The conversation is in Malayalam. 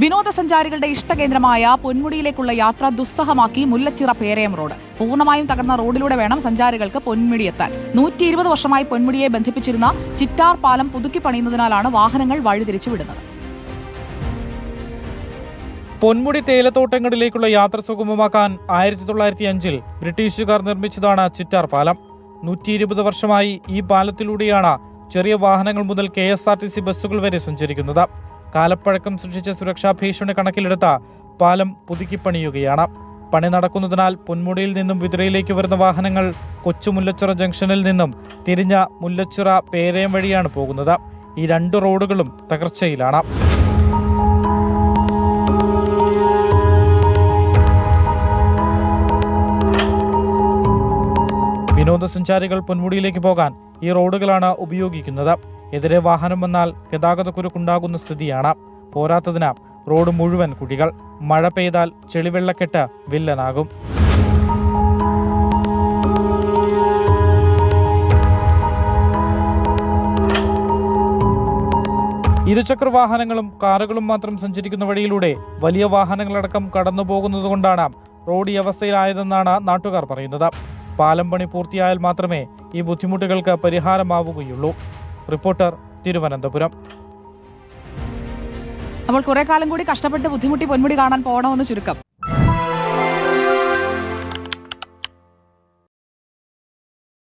വിനോദസഞ്ചാരികളുടെ ഇഷ്ടകേന്ദ്രമായ പൊന്മുടിയിലേക്കുള്ള യാത്ര ദുസ്സഹമാക്കി മുല്ലച്ചിറ പേരയം റോഡ്. പൂർണമായും തകർന്ന റോഡിലൂടെ വേണം സഞ്ചാരികൾക്ക് പൊന്മുടി എത്താൻ. നൂറ്റി ഇരുപത് വർഷമായി പൊന്മുടിയെ ബന്ധിപ്പിച്ചിരുന്ന ചിറ്റാർ പാലം പുതുക്കി പണിയുന്നതിനാലാണ് വാഹനങ്ങൾ വഴിതിരിച്ചു വിടുന്നത്. പൊന്മുടി തേയിലത്തോട്ടങ്ങളിലേക്കുള്ള യാത്ര സുഗമമാക്കാൻ ആയിരത്തി തൊള്ളായിരത്തി അഞ്ചിൽ ബ്രിട്ടീഷുകാർ നിർമ്മിച്ചതാണ് ചിറ്റാർ പാലം. നൂറ്റി ഇരുപത് വർഷമായി ഈ പാലത്തിലൂടെയാണ് ചെറിയ വാഹനങ്ങൾ മുതൽ K S R T C ബസ്സുകൾ വരെ സഞ്ചരിക്കുന്നത്. കാലപ്പഴക്കം സൃഷ്ടിച്ച സുരക്ഷാ ഭീഷണി കണക്കിലെടുത്ത പാലം പുതുക്കിപ്പണിയുകയാണ് പണി നടക്കുന്നതിനാൽ പൊന്മുടിയിൽ നിന്നും വിതുരയിലേക്ക് വരുന്ന വാഹനങ്ങൾ കൊച്ചു മുല്ലച്ചിറ ജംഗ്ഷനിൽ നിന്നും തിരിഞ്ഞ മുല്ലച്ചിറ പേരയം വഴിയാണ് പോകുന്നത്. ഈ രണ്ട് റോഡുകളും തകർച്ചയിലാണ്. വിനോദസഞ്ചാരികൾ പൊന്മുടിയിലേക്ക് പോകാൻ ഈ റോഡുകളാണ് ഉപയോഗിക്കുന്നത്. എതിരെ വാഹനം വന്നാൽ ഗതാഗതക്കുരുക്കുണ്ടാകുന്ന സ്ഥിതിയാണ്. പോരാത്തതിന് റോഡ് മുഴുവൻ കുടികൾ. മഴ പെയ്താൽ ചെളിവെള്ളക്കെട്ട് വില്ലനാകും. ഇരുചക്ര വാഹനങ്ങളും കാറുകളും മാത്രം സഞ്ചരിക്കുന്ന വഴിയിലൂടെ വലിയ വാഹനങ്ങളടക്കം കടന്നു പോകുന്നതുകൊണ്ടാണ് റോഡ് ഈ അവസ്ഥയിലായതെന്നാണ് നാട്ടുകാർ പറയുന്നത്. പാലം പണി പൂർത്തിയായാൽ മാത്രമേ ഈ ബുദ്ധിമുട്ടുകൾക്ക് പരിഹാരമാവുകയുള്ളൂ. റിപ്പോർട്ടർ തിരുവനന്തപുരം. നമ്മൾ കുറെ കാലം കൂടി കഷ്ടപ്പെട്ട് ബുദ്ധിമുട്ടി പൊന്മുടി കാണാൻ പോകണമെന്ന് ചുരുക്കം.